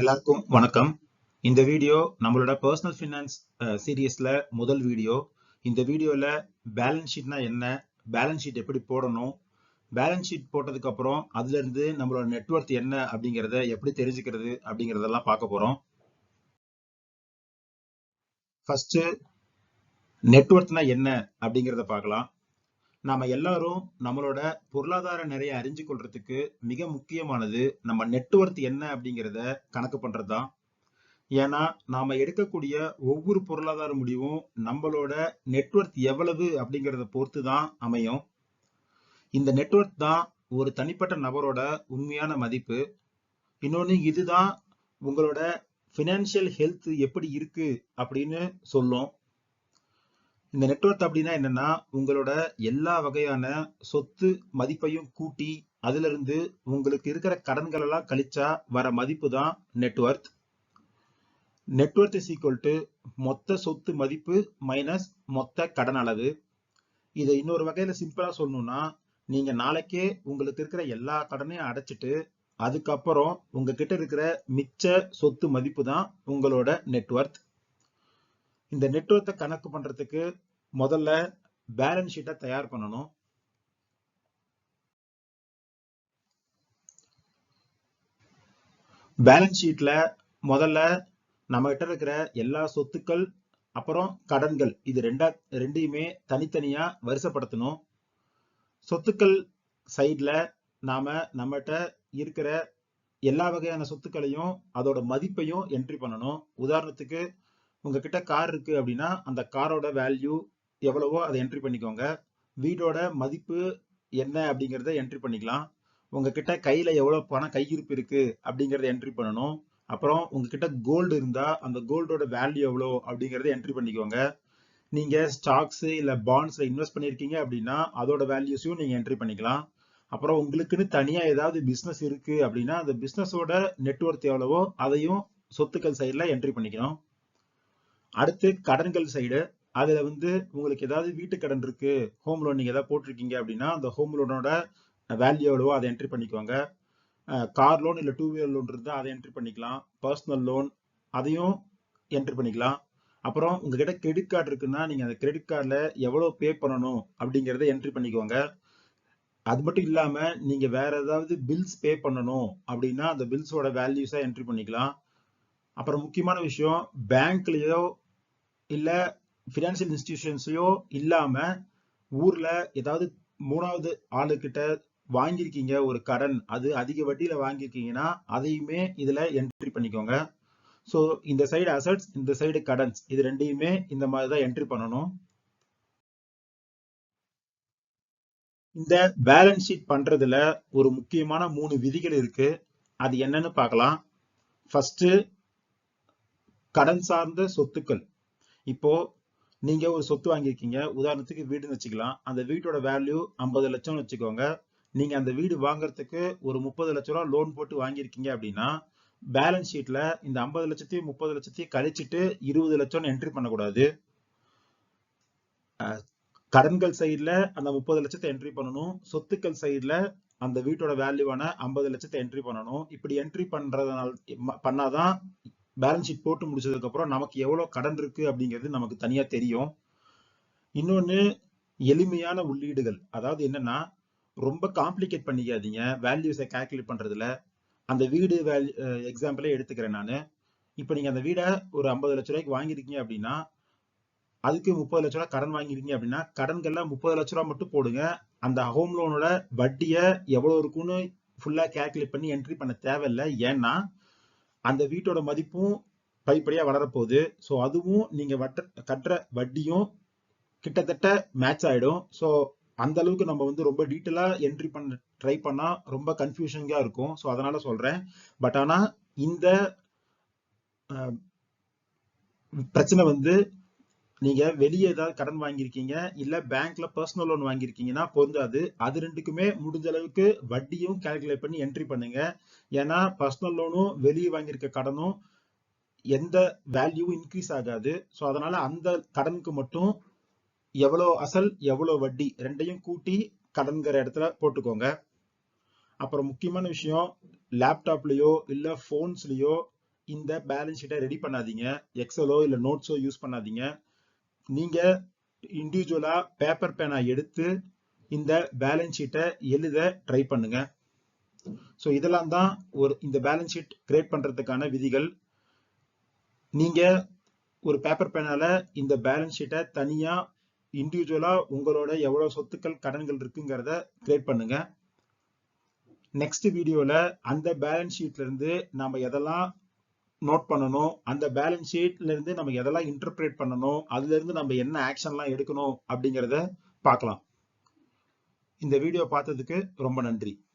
எல்லாருக்கும் வணக்கம். இந்த வீடியோ நம்மளோட பர்சனல் ஃபினான்ஸ் சீரியஸில் முதல் வீடியோ. இந்த வீடியோவில் பேலன்ஸ் ஷீட்னா என்ன? பேலன்ஸ் ஷீட் எப்படி போடணும்? பேலன்ஸ் ஷீட் போட்டதுக்கப்புறம் அதுலேருந்து நம்மளோட நெட்ஒர்க் என்ன அப்படிங்கிறத எப்படி தெரிஞ்சுக்கிறது அப்படிங்கிறதெல்லாம் பார்க்க போகிறோம் ஃபஸ்ட்டு நெட்ஒர்க்னா என்ன அப்படிங்கிறத பார்க்கலாம். நாம எல்லாரும் நம்மளோட பொருளாதார நிறைய அறிஞ்சு கொள்றதுக்கு மிக முக்கியமானது நம்ம நெட்ஒர்த் என்ன அப்படிங்கிறத கணக்கு பண்றதுதான். ஏன்னா நாம எடுக்கக்கூடிய ஒவ்வொரு பொருளாதார முடிவும் நம்மளோட நெட்ஒர்த் எவ்வளவு அப்படிங்கிறத பொறுத்து தான் அமையும். இந்த நெட்ஒர்க் தான் ஒரு தனிப்பட்ட நபரோட உண்மையான மதிப்பு. இன்னொன்று இதுதான் உங்களோட ஃபினான்ஷியல் ஹெல்த் எப்படி இருக்கு அப்படின்னு சொல்லும். இந்த நெட்ஒர்க் அப்படின்னா என்னன்னா உங்களோட எல்லா வகையான சொத்து மதிப்பையும் கூட்டி அதுல இருந்து உங்களுக்கு இருக்கிற கடன்கள் எல்லாம் கழிச்சா வர மதிப்பு தான் network network is equal to மொத்த சொத்து மதிப்பு மைனஸ் மொத்த கடன் அளவு. இதை இன்னொரு வகையில சிம்பிளா சொல்லணும்னா நீங்க நாளைக்கே உங்களுக்கு இருக்கிற எல்லா கடனையும் அடைச்சிட்டு அதுக்கப்புறம் உங்ககிட்ட இருக்கிற மிச்ச சொத்து மதிப்பு தான் உங்களோட நெட்ஒர்க் இந்த நெட்ஒர்க்கை கணக்கு பண்றதுக்கு முதல்ல பேலன்ஸ் ஷீட்டை தயார் பண்ணணும். பேலன்ஸ் ஷீட்ல முதல்ல நம்ம கிட்ட இருக்கிற எல்லா சொத்துக்கள் அப்புறம் கடன்கள் இது ரெண்டா ரெண்டையுமே தனித்தனியா வரிசைப்படுத்தணும். சொத்துக்கள் சைட்ல நாம நம்மகிட்ட இருக்கிற எல்லா வகையான சொத்துக்களையும் அதோட மதிப்பையும் என்ட்ரி பண்ணணும். உதாரணத்துக்கு உங்ககிட்ட கார் இருக்கு அப்படின்னா அந்த காரோட வேல்யூ எவ்வளவோ அதை என்ட்ரி பண்ணிக்கோங்க. வீடோட மதிப்பு என்ன அப்படிங்கிறத என்ட்ரி பண்ணிக்கலாம். உங்ககிட்ட கையில எவ்வளவு பணம் கையிருப்பு இருக்கு அப்படிங்கறத என்ட்ரி பண்ணணும். அப்புறம் உங்ககிட்ட கோல்டு இருந்தா அந்த கோல்டோட வேல்யூ எவ்வளோ அப்படிங்கறத என்ட்ரி பண்ணிக்கோங்க. நீங்க ஸ்டாக்ஸ் இல்ல பாண்ட்ஸ்ல இன்வெஸ்ட் பண்ணிருக்கீங்க அப்படின்னா அதோட வேல்யூஸையும் நீங்க என்ட்ரி பண்ணிக்கலாம். அப்புறம் உங்களுக்குன்னு தனியா ஏதாவது பிசினஸ் இருக்கு அப்படின்னா அந்த பிசினஸோட நெட்ஒர்க் எவ்வளவோ அதையும் சொத்துக்கள் சைடில் என்ட்ரி பண்ணிக்கணும். அடுத்து கடன்கள் சைடு அதில் வந்து உங்களுக்கு ஏதாவது வீட்டு கடன் இருக்கு ஹோம் லோன் நீங்கள் ஏதாவது போட்டிருக்கீங்க அப்படின்னா அந்த ஹோம் லோனோட வேல்யூ எவ்வளவோ அதை என்ட்ரி பண்ணிக்கோங்க. கார் லோன் இல்லை டூ வீலர் லோன் இருந்தால் அதை என்ட்ரி பண்ணிக்கலாம். பர்சனல் லோன் அதையும் என்ட்ரி பண்ணிக்கலாம். அப்புறம் உங்ககிட்ட கிரெடிட் கார்டு இருக்குன்னா நீங்கள் அந்த கிரெடிட் கார்டில் எவ்வளோ பே பண்ணணும் அப்படிங்கிறத என்ட்ரி பண்ணிக்கோங்க. அது மட்டும் இல்லாமல் நீங்கள் வேற ஏதாவது பில்ஸ் பே பண்ணணும் அப்படின்னா அந்த பில்ஸோட வேல்யூஸாக என்ட்ரி பண்ணிக்கலாம். அப்புறம் முக்கியமான விஷயம் பேங்க்லேயோ இல்லை ஃபினான்சியல் இன்ஸ்டிடியூஷன்ஸ்லயோ இல்லாமல் ஊரில் ஏதாவது மூணாவது ஆளுக்கிட்ட வாங்கியிருக்கீங்க ஒரு கடன். அது அதிக வட்டியில் வாங்கியிருக்கீங்கன்னா அதையுமே இதில் என்ட்ரி பண்ணிக்கோங்க. ஸோ இந்த சைடு அசட்ஸ் இந்த சைடு கடன்ஸ் இது ரெண்டையுமே இந்த மாதிரி தான் என்ட்ரி பண்ணணும். இந்த பேலன்ஸ் ஷீட் பண்றதுல ஒரு முக்கியமான மூணு விதிகள் இருக்கு. அது என்னன்னு பார்க்கலாம். ஃபர்ஸ்ட் கடன் சார்ந்த சொத்துக்கள். இப்போ நீங்க ஒரு சொத்து வாங்கியிருக்கீங்க. உதாரணத்துக்கு வீடுன்னு வச்சுக்கலாம். அந்த வீட்டோட வேல்யூ ஐம்பது லட்சம்னு வச்சுக்கோங்க. நீங்க அந்த வீடு வாங்குறதுக்கு ஒரு முப்பது லட்ச ரூபா லோன் போட்டு வாங்கியிருக்கீங்க அப்படின்னா பேலன்ஸ் ஷீட்ல இந்த ஐம்பது லட்சத்தையும் முப்பது லட்சத்தையும் கழிச்சிட்டு இருபது லட்சம்னு என்ட்ரி பண்ணக்கூடாது. கடன்கள் சைடில் அந்த முப்பது லட்சத்தை என்ட்ரி பண்ணணும். சொத்துக்கள் சைடில் அந்த வீட்டோட வேல்யூவான ஐம்பது லட்சத்தை என்ட்ரி பண்ணணும். இப்படி என்ட்ரி பண்றதுனால பண்ணாதான் பேலன்ஸ் ஷீட் போட்டு முடிச்சதுக்கு அப்புறம் நமக்கு எவ்வளவு கடன் இருக்கு அப்படிங்கிறது நமக்கு தனியா தெரியும். இன்னொன்னு எளிமையான உள்ளீடுகள். அதாவது என்னன்னா ரொம்ப காம்ப்ளிகேட் பண்ணிக்காதீங்க. வேல்யூஸை கால்குலேட் பண்றதுல. அந்த வீடு வேல்யூ எக்ஸாம்பிளே எடுத்துக்கிறேன் நான். இப்போ நீங்க அந்த வீடை ஒரு ஐம்பது லட்ச ரூபாய்க்கு வாங்கிருக்கீங்க அப்படின்னா அதுக்கு முப்பது லட்ச ரூபா கடன் வாங்கிருக்கீங்க அப்படின்னா கடன்கள்லாம் முப்பது லட்ச ரூபாய் மட்டும் போடுங்க. அந்த ஹோம் லோனோட வட்டியை எவ்வளோ இருக்குன்னு ஃபுல்லா கால்குலேட் பண்ணி என்ட்ரி பண்ண தேவையில்லை. ஏன்னா அந்த வீட்டோட மதிப்பும் படிப்படியா வளரப்போகுது. ஸோ அதுவும் நீங்க வட்ட கட்டுற வட்டியும் கிட்டத்தட்ட மேட்ச் ஆயிடும். ஸோ அந்த அளவுக்கு நம்ம வந்து ரொம்ப டீட்டெயிலா என்ட்ரி பண்ண ட்ரை பண்ணா ரொம்ப கன்ஃபியூஷன்கா இருக்கும். ஸோ அதனால சொல்றேன். பட் ஆனா இந்த பிரச்சனை வந்து நீங்க வெளியே ஏதாவது கடன் வாங்கியிருக்கீங்க இல்ல பேங்க்ல பர்சனல் லோன் வாங்கியிருக்கீங்கன்னா பொருந்தாது. அது ரெண்டுக்குமே முடிஞ்ச அளவுக்கு வட்டியும் கால்குலேட் பண்ணி என்ட்ரி பண்ணுங்க. ஏன்னா பர்சனல் லோனும் வெளியே வாங்கியிருக்க கடனும் எந்த வேல்யூவும் இன்க்ரீஸ் ஆகாது. ஸோ அதனால அந்த கடனுக்கு மட்டும் எவ்வளோ அசல் எவ்வளோ வட்டி ரெண்டையும் கூட்டி கடன்கிற இடத்துல போட்டுக்கோங்க. அப்புறம் முக்கியமான விஷயம் லேப்டாப்லயோ இல்லை ஃபோன்ஸ்லேயோ இந்த பேலன்ஸ் ஷீட்டை ரெடி பண்ணாதீங்க. எக்ஸலோ இல்லை நோட்ஸோ யூஸ் பண்ணாதீங்க. நீங்க இண்டிவிஜுவலா பேப்பர் பேனா எடுத்து இந்த பேலன்ஸ் ஷீட்டை எழுத ட்ரை பண்ணுங்க. ஸோ இதெல்லாம் தான் ஒரு இந்த பேலன்ஸ் ஷீட் கிரியேட் பண்றதுக்கான விதிகள். நீங்க ஒரு பேப்பர் பேனால இந்த பேலன்ஸ் ஷீட்டை தனியா இண்டிவிஜுவலா உங்களோட எவ்வளவு சொத்துக்கள் கடன்கள் இருக்குங்கிறத கிரியேட் பண்ணுங்க. நெக்ஸ்ட் வீடியோல அந்த பேலன்ஸ் ஷீட்ல இருந்து நாம எதெல்லாம் நோட் பண்ணணும். அந்த பேலன்ஸ் ஷீட்ல இருந்து நம்ம எதெல்லாம் இன்டர்பிரேட் பண்ணணும் அதுல இருந்து நம்ம என்ன ஆக்ஷன்லாம் எடுக்கணும் அப்படிங்கிறத பார்க்கலாம். இந்த வீடியோ பார்த்ததுக்கு ரொம்ப நன்றி.